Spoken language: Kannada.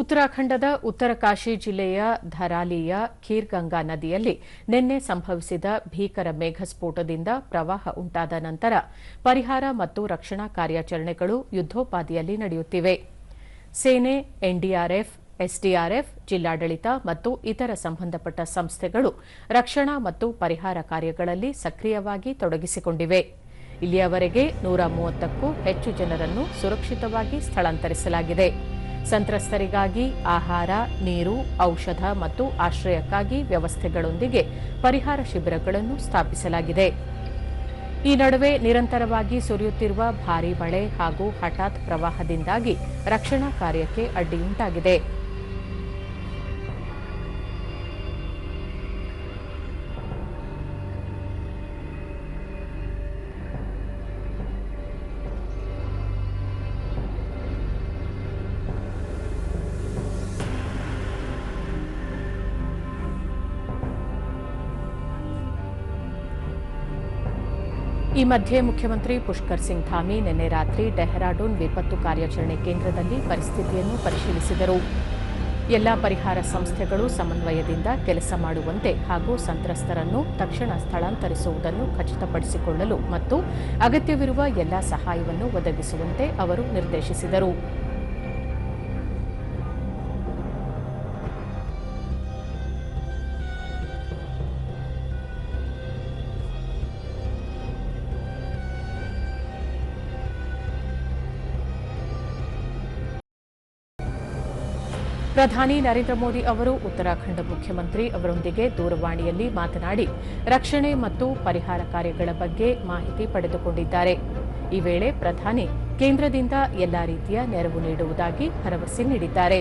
ಉತ್ತರಾಖಂಡದ ಉತ್ತರಕಾಶಿ ಜಿಲ್ಲೆಯ ಧರಾಲಿಯ ಖೀರ್ಗಂಗಾ ನದಿಯಲ್ಲಿ ನಿನ್ನೆ ಸಂಭವಿಸಿದ ಭೀಕರ ಮೇಘಸ್ಫೋಟದಿಂದ ಪ್ರವಾಹ ಉಂಟಾದ ನಂತರ ಪರಿಹಾರ ಮತ್ತು ರಕ್ಷಣಾ ಕಾರ್ಯಾಚರಣೆಗಳು ಯುದ್ದೋಪಾದಿಯಲ್ಲಿ ನಡೆಯುತ್ತಿವೆ. ಸೇನೆ, ಎನ್ಡಿಆರ್ಎಫ್, ಎಸ್ಡಿಆರ್ಎಫ್, ಜಿಲ್ಲಾಡಳಿತ ಮತ್ತು ಇತರ ಸಂಬಂಧಪಟ್ಟ ಸಂಸ್ಥೆಗಳು ರಕ್ಷಣಾ ಮತ್ತು ಪರಿಹಾರ ಕಾರ್ಯಗಳಲ್ಲಿ ಸಕ್ರಿಯವಾಗಿ ತೊಡಗಿಸಿಕೊಂಡಿವೆ. ಇಲ್ಲಿಯವರೆಗೆ ನೂರ ಮೂವತ್ತಕ್ಕೂ ಹೆಚ್ಚು ಜನರನ್ನು ಸುರಕ್ಷಿತವಾಗಿ ಸ್ಥಳಾಂತರಿಸಲಾಗಿದೆ. ಸಂತ್ರಸ್ತರಿಗಾಗಿ ಆಹಾರ, ನೀರು, ಔಷಧ ಮತ್ತು ಆಶ್ರಯಕ್ಕಾಗಿ ವ್ಯವಸ್ಥೆಗಳೊಂದಿಗೆ ಪರಿಹಾರ ಶಿಬಿರಗಳನ್ನು ಸ್ಥಾಪಿಸಲಾಗಿದೆ. ಈ ನಡುವೆ ನಿರಂತರವಾಗಿ ಸುರಿಯುತ್ತಿರುವ ಭಾರೀ ಮಳೆ ಹಾಗೂ ಹಠಾತ್ ಪ್ರವಾಹದಿಂದಾಗಿ ರಕ್ಷಣಾ ಕಾರ್ಯಕ್ಕೆ ಅಡ್ಡಿಯುಂಟಾಗಿದೆ ಈ ಮಧ್ಯೆ ಮುಖ್ಯಮಂತ್ರಿ ಪುಷ್ಕರ್ ಸಿಂಗ್ ಧಾಮಿ ನಿನ್ನೆ ರಾತ್ರಿ ಡೆಹ್ರಾಡೂನ್ ವಿಪತ್ತು ಕಾರ್ಯಾಚರಣೆ ಕೇಂದ್ರದಲ್ಲಿ ಪರಿಸ್ಥಿತಿಯನ್ನು ಪರಿಶೀಲಿಸಿದರು. ಎಲ್ಲ ಪರಿಹಾರ ಸಂಸ್ಥೆಗಳು ಸಮನ್ವಯದಿಂದ ಕೆಲಸ ಮಾಡುವಂತೆ ಹಾಗೂ ಸಂತ್ರಸ್ತರನ್ನು ತಕ್ಷಣ ಸ್ಥಳಾಂತರಿಸುವುದನ್ನು ಖಚಿತಪಡಿಸಿಕೊಳ್ಳಲು ಮತ್ತು ಅಗತ್ಯವಿರುವ ಎಲ್ಲ ಸಹಾಯವನ್ನು ಒದಗಿಸುವಂತೆ ಅವರು ನಿರ್ದೇಶಿಸಿದರು. ಪ್ರಧಾನಿ ನರೇಂದ್ರ ಮೋದಿ ಅವರು ಉತ್ತರಾಖಂಡ ಮುಖ್ಯಮಂತ್ರಿ ಅವರೊಂದಿಗೆ ದೂರವಾಣಿಯಲ್ಲಿ ಮಾತನಾಡಿ ರಕ್ಷಣೆ ಮತ್ತು ಪರಿಹಾರ ಕಾರ್ಯಗಳ ಬಗ್ಗೆ ಮಾಹಿತಿ ಪಡೆದುಕೊಂಡಿದ್ದಾರೆ. ಈ ವೇಳೆ ಪ್ರಧಾನಿ ಕೇಂದ್ರದಿಂದ ಎಲ್ಲಾ ರೀತಿಯ ನೆರವು ನೀಡುವುದಾಗಿ ಭರವಸೆ ನೀಡಿದ್ದಾರೆ.